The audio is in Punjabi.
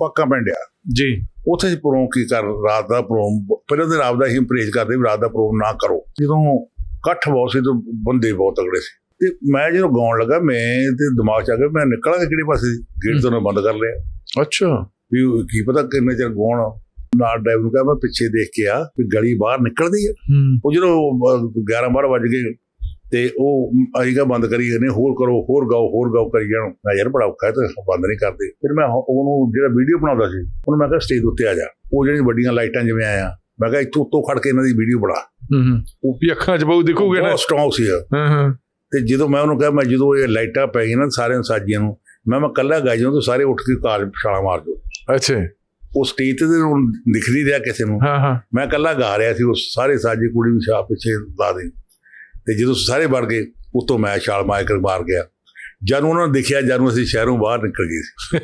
ਪਾਕਾ ਪਿੰਡ ਆ। ਜੀ। ਉੱਥੇ ਪ੍ਰੋਗਰਾਮ ਕੀ ਕਰ ਰਾਤ ਦਾ ਪ੍ਰੋਗਰਾਮ ਪਹਿਲਾਂ ਦਿਨ ਰਾਤ ਦਾ ਹੀ ਪ੍ਰੇਜ ਕਰਦੇ ਵੀ ਰਾਤ ਦਾ ਪ੍ਰੋਗਰਾਮ ਨਾ ਕਰੋ। ਜਦੋਂ ਇਕੱਠ ਬਹੁਤ ਸੀ ਤੇ ਬੰਦੇ ਬਹੁਤ ਤਗੜੇ ਸੀ। ਤੇ ਮੈਂ ਜਦੋਂ ਗਾਉਣ ਲੱਗਾ ਮੈਂ ਤੇ ਦਿਮਾਗ 'ਚ ਆ ਗਿਆ ਮੈਂ ਨਿਕਲਾਂਗਾ ਕਿਹੜੇ ਪਾਸੇ? ਗੇਟ ਤੋਂ ਬੰਦ ਕਰ ਲਿਆ। ਅੱਛਾ। ਵੀ ਕੀ ਪਤਾ ਕਿੰਨੇ ਚਿਰ ਗਾਉਣ ਨਾਲ ਡਰਾਈਵਰ ਨੂੰ ਕਿਹਾ ਮੈਂ ਪਿੱਛੇ ਦੇਖ ਕੇ ਆ ਵੀ ਗਲੀ ਬਾਹਰ ਨਿਕਲਦੀ ਆ। ਹੂੰ। ਉਹ ਜਦੋਂ 11 12 ਵਜ ਗਏ ਤੇ ਉਹ ਕਿਹਾ ਬੰਦ ਕਰੀ ਨੇ ਹੋਰ ਕਰੋ ਹੋਰ ਗਾਓ ਹੋਰ ਗਾਓ ਕਰੀ ਜਾਣ। ਮੈਂ ਯਾਰ ਬੜਾ ਔਖਾ ਹੈ ਤੇ ਬੰਦ ਨਹੀਂ ਕਰਦੇ। ਫਿਰ ਮੈਂ ਉਹ- ਉਹਨੂੰ ਜਿਹੜਾ ਵੀਡੀਓ ਬਣਾਉਂਦਾ ਸੀ ਉਹਨੂੰ ਮੈਂ ਕਿਹਾ ਸਟੇਜ ਉੱਤੇ ਆ ਜਾ। ਉਹ ਜਿਹੜੀਆਂ ਵੱਡੀਆਂ ਲਾਈਟਾਂ ਜਿਵੇਂ ਆਇਆ ਮੈਂ ਕਿਹਾ ਇੱਥੋਂ ਉੱਤੋਂ ਖੜ ਕੇ ਇਹਨਾਂ ਦੀ ਵੀਡੀਓ ਬਣਾ। ਹੂੰ ਹੂੰ। ਉਹ ਵੀ ਅੱਖਾਂ 'ਚ ਬਹੁ ਦਿਖੂਗੇ ਨਾ। ਬਹੁਤ ਸਟਰੋਂਗ ਸੀ। ਹਾਂ ਹਾਂ। ਤੇ ਜਦੋਂ ਮੈਂ ਉਹਨੂੰ ਕਿਹਾ ਮੈਂ ਜਦੋਂ ਇਹ ਲਾਈਟਾਂ ਪੈ ਗਈਆਂ ਨਾ ਸਾਰਿਆਂ ਸਾਜੀਆਂ ਨੂੰ ਮੈਂ ਮੈਂ ਕੱਲਾ ਗਾਈ ਜਾਉਂ ਤਾਂ ਸਾਰੇ ਉੱਠ ਕੇ ਕਾਰ ਛਾਲਾ ਮਾਰ ਦਿਓ। ਅੱਛਾ। ਉਹ ਸਟੇਜ ਤੇ ਦਿਖ ਨਹੀਂ ਰਿਹਾ ਕਿਸੇ ਨੂੰ। ਹਾਂ ਹਾਂ। ਮੈਂ ਇਕੱਲਾ ਗਾ ਰਿਹਾ ਸੀ ਉਹ ਸਾਰੇ ਸਾਜੀ ਕੁੜੀ ਵੀ ਛਾਪ ਪਿੱਛੇ ਲਾ ਦੇ। ਤੇ ਜਦੋਂ ਸਾਰੇ ਵੜ ਗਏ, ਉਤੋਂ ਮੈਂ ਛਾਲ ਮਾਰ ਕੇ ਮਾਰ ਗਿਆ। ਜਦ ਉਹਨਾਂ ਨੇ ਦੇਖਿਆ, ਜਦ ਨੂੰ ਅਸੀਂ ਸ਼ਹਿਰੋਂ ਬਾਹਰ ਨਿਕਲ ਗਏ ਸੀ।